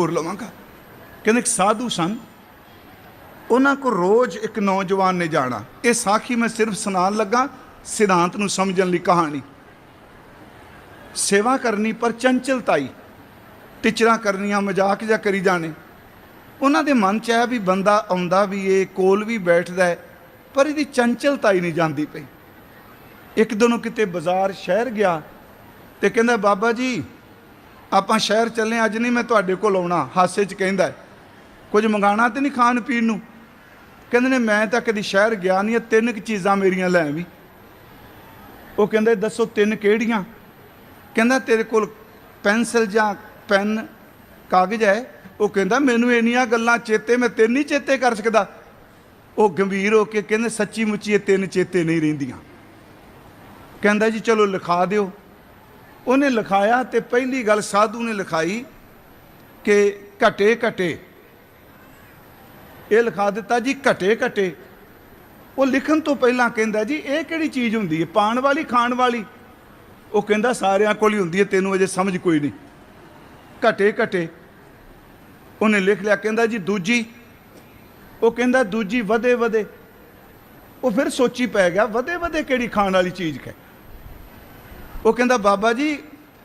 ਹੋਰ ਲਵਾਂਗਾ। ਕਹਿੰਦੇ ਇੱਕ ਸਾਧੂ ਸਨ। ਉਹਨਾਂ ਕੋ ਰੋਜ਼ ਇੱਕ ਨੌਜਵਾਨ ਨੇ ਜਾਣਾ। ਇਹ ਸਾਖੀ ਮੈਂ ਸਿਰਫ ਸੁਣਾਉਣ ਲੱਗਾ, ਸਿਧਾਂਤ ਨੂੰ ਸਮਝਣ ਲਈ ਕਹਾਣੀ। ਸੇਵਾ ਕਰਨੀ ਪਰ ਚੰਚਲਤਾਈ। ਟਿਚਰਾਂ ਕਰਨੀਆਂ ਮਜ਼ਾਕ ਜਾਂ ਕਰੀ ਜਾਣੇ। ਉਹਨਾਂ ਦੇ ਮਨ ਚ ਆਇਆ ਵੀ ਬੰਦਾ ਆਉਂਦਾ ਵੀ ਏ, ਕੋਲ ਵੀ ਬੈਠਦਾ ਪਰ ਇਹਦੀ ਚੰਚਲਤਾਈ ਨਹੀਂ ਜਾਂਦੀ ਪਈ। ਇੱਕ ਦਿਨ ਉਹ ਕਿਤੇ ਬਾਜ਼ਾਰ ਸ਼ਹਿਰ ਗਿਆ ਤੇ ਕਹਿੰਦਾ, ਬਾਬਾ ਜੀ ਆਪਾਂ ਸ਼ਹਿਰ ਚੱਲੇ ਅੱਜ ਨਹੀਂ ਮੈਂ ਤੁਹਾਡੇ ਕੋਲ ਆਉਣਾ, ਹਾਸੇ 'ਚ ਕਹਿੰਦਾ ਕੁਝ ਮੰਗਾਣਾ ਤੇ ਨਹੀਂ ਖਾਣ ਪੀਣ ਨੂੰ? ਕਹਿੰਦੇ ਨੇ, ਮੈਂ ਤਾਂ ਕਦੀ ਸ਼ਹਿਰ ਗਿਆ ਨਹੀਂ, ਇਹ ਤਿੰਨ ਕੁ ਚੀਜ਼ਾਂ ਮੇਰੀਆਂ ਲੈ ਵੀ ਉਹ ਕਹਿੰਦੇ, ਦੱਸੋ ਤਿੰਨ ਕਿਹੜੀਆਂ? ਕਹਿੰਦਾ, ਤੇਰੇ ਕੋਲ ਪੈਨਸਲ ਜਾਂ ਪੈਨ ਕਾਗਜ਼ ਹੈ? ਉਹ ਕਹਿੰਦਾ, ਮੈਨੂੰ ਇੰਨੀਆਂ ਗੱਲਾਂ ਚੇਤੇ, ਮੈਂ ਤਿੰਨ ਹੀ ਚੇਤੇ ਕਰ ਸਕਦਾ। ਉਹ ਗੰਭੀਰ ਹੋ ਕੇ ਕਹਿੰਦੇ ਸੱਚੀ ਮੁੱਚੀ ਇਹ ਤਿੰਨ ਚੇਤੇ ਨਹੀਂ ਰਹਿੰਦੀਆਂ। ਕਹਿੰਦਾ ਜੀ, ਚਲੋ ਲਿਖਾ ਦਿਓ। ਉਹਨੇ ਲਿਖਾਇਆ ਤੇ ਪਹਿਲੀ ਗੱਲ ਸਾਧੂ ਨੇ ਲਿਖਾਈ ਕਿ ਘਟੇ ਘਟੇ। ਇਹ ਲਿਖਾ ਦਿੱਤਾ ਜੀ ਘਟੇ ਘਟੇ। ਉਹ ਲਿਖਣ ਤੋਂ ਪਹਿਲਾਂ ਕਹਿੰਦਾ ਜੀ, ਇਹ ਕਿਹੜੀ ਚੀਜ਼ ਹੁੰਦੀ ਹੈ? ਪਾਣ ਵਾਲੀ, ਖਾਣ ਵਾਲੀ? ਉਹ ਕਹਿੰਦਾ ਸਾਰਿਆਂ ਕੋਲ ਹੀ ਹੁੰਦੀ ਹੈ, ਤੈਨੂੰ ਅਜੇ ਸਮਝ ਕੋਈ ਨਹੀਂ। ਘਟੇ ਘਟੇ। ਉਹਨੇ ਲਿਖ ਲਿਆ, ਕਹਿੰਦਾ ਜੀ ਦੂਜੀ। ਉਹ ਕਹਿੰਦਾ ਦੂਜੀ ਵਧੇ ਵਧੇ। ਉਹ ਫਿਰ ਸੋਚੀ ਪੈ ਗਿਆ, ਵਧੇ ਵਧੇ ਕਿਹੜੀ ਖਾਣ ਵਾਲੀ ਚੀਜ਼ ਹੈ? ਉਹ ਕਹਿੰਦਾ, ਬਾਬਾ ਜੀ,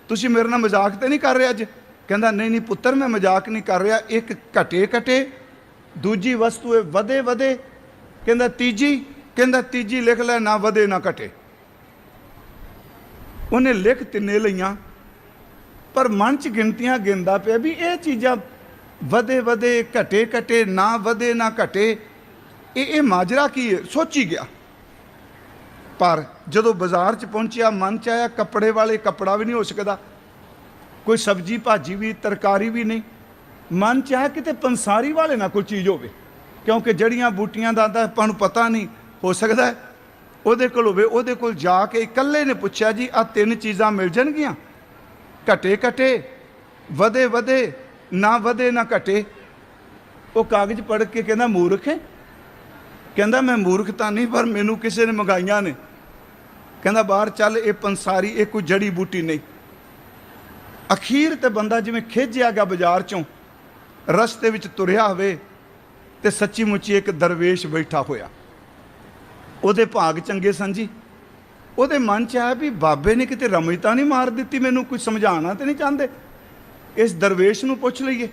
ਤੁਸੀਂ ਮੇਰੇ ਨਾਲ ਮਜ਼ਾਕ ਤੇ ਨਹੀਂ ਕਰ ਰਹੇ ਅੱਜ? ਕਹਿੰਦਾ, ਨਹੀਂ ਨਹੀਂ ਪੁੱਤਰ, ਮੈਂ ਮਜ਼ਾਕ ਨਹੀਂ ਕਰ ਰਿਹਾ। ਇੱਕ ਘਟੇ ਘਟੇ, ਦੂਜੀ ਵਸਤੂ ਹੈ ਵਧੇ ਵਧੇ। ਕਹਿੰਦਾ, ਤੀਜੀ? ਕਹਿੰਦਾ, ਤੀਜੀ ਲਿਖ ਲੈ, ਨਾ ਵਧੇ, ਨਾ ਘਟੇ। ਉਹਨੇ ਲਿਖ ਤਿੰਨੇ ਲਈਆਂ, ਪਰ ਮਨ ਚ ਗਿਣਤੀਆਂ ਗਿਣਦਾ ਪਿਆ ਵੀ ਇਹ ਚੀਜ਼ਾਂ ਵਧੇ ਵਧੇ, ਘਟੇ ਘਟੇ, ਨਾ ਵਧੇ, ਨਾ ਘਟੇ। ਇਹ ਇਹ ਮਾਜਰਾ ਕੀ ਹੈ? ਸੋਚੀ ਗਿਆ। ਪਰ ਜਦੋਂ ਬਾਜ਼ਾਰ 'ਚ ਪਹੁੰਚਿਆ, ਮਨ 'ਚ ਆਇਆ ਕੱਪੜੇ ਵਾਲੇ ਕੱਪੜਾ ਵੀ ਨਹੀਂ ਹੋ ਸਕਦਾ। ਕੋਈ ਸਬਜੀ ਭਾਜੀ ਵੀ, ਤਰਕਾਰੀ ਵੀ ਨਹੀਂ। ਮਨ 'ਚ ਆਇਆ ਕਿਤੇ ਪੰਸਾਰੀ ਵਾਲੇ ਨਾਲ ਕੋਈ ਚੀਜ਼ ਹੋਵੇ। ਕਿਉਂਕਿ ਜੜੀਆਂ ਬੂਟੀਆਂ ਦਾ ਤਾਂ ਆਪਾਂ ਨੂੰ ਪਤਾ ਨਹੀਂ, ਹੋ ਸਕਦਾ ਉਹਦੇ ਕੋਲ ਹੋਵੇ, ਉਹਦੇ ਕੋਲ ਜਾ ਕੇ ਇਕੱਲੇ ਨੇ ਪੁੱਛਿਆ, ਜੀ ਆ ਤਿੰਨ ਚੀਜ਼ਾਂ ਮਿਲ ਜਾਣਗੀਆਂ? ਘਟੇ ਘਟੇ, ਵਧੇ ਵਧੇ, ਨਾ ਵਧੇ ਨਾ ਘਟੇ। ਉਹ ਕਾਗਜ਼ ਪੜ੍ਹ ਕੇ ਕਹਿੰਦਾ, ਮੂਰਖ ਹੈ? ਕਹਿੰਦਾ, ਮੈਂ ਮੂਰਖ ਤਾਂ ਨਹੀਂ, ਪਰ ਮੈਨੂੰ ਕਿਸੇ ਨੇ ਮੰਗਾਈਆਂ ਨੇ। ਕਹਿੰਦਾ ਬਾਹਰ ਚੱਲ ਇਹ ਪੰਸਾਰੀ, ਇਹ ਕੋਈ ਜੜੀ ਬੂਟੀ ਨਹੀਂ। ਅਖੀਰ ਤੇ ਬੰਦਾ ਜਿਵੇਂ ਖਿੱਚਿਆ ਗਿਆ ਬਾਜ਼ਾਰ ਚੋਂ, ਰਸਤੇ ਵਿੱਚ ਤੁਰਿਆ ਹੋਵੇ ਤੇ ਸੱਚੀ ਮੁੱਚੀ ਇੱਕ ਦਰਵੇਸ਼ ਬੈਠਾ ਹੋਇਆ। ਉਹਦੇ ਭਾਗ ਚੰਗੇ ਸਨ ਜੀ। ਉਹਦੇ ਮਨ ਚ ਆਇਆ ਵੀ ਬਾਬੇ ਨੇ ਕਿਤੇ ਰਮਜ ਤਾਂ ਨਹੀਂ ਮਾਰ ਦਿੱਤੀ ਮੈਨੂੰ, ਕੋਈ ਸਮਝਾਉਣਾ ਤੇ ਨਹੀਂ ਚਾਹੁੰਦੇ। ਇਸ ਦਰਵੇਸ਼ ਨੂੰ ਪੁੱਛ ਲਈਏ।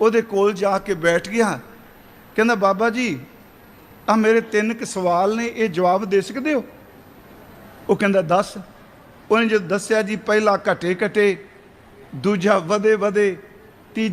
ਉਹਦੇ ਕੋਲ ਜਾ ਕੇ ਬੈਠ ਗਿਆ। ਕਹਿੰਦਾ ਬਾਬਾ ਜੀ ਆ ਮੇਰੇ ਤਿੰਨ ਕੁ ਸਵਾਲ ਨੇ, ਇਹ ਜਵਾਬ ਦੇ ਸਕਦੇ ਹੋ? ਉਹ ਕਹਿੰਦਾ ਦੱਸ। ਉਹਨੇ ਜਦ ਦੱਸਿਆ ਜੀ ਪਹਿਲਾ ਘਟੇ ਘਟੇ ਦੂਜਾ ਵਧੇ ਵਧੇ ਤੀਜੀ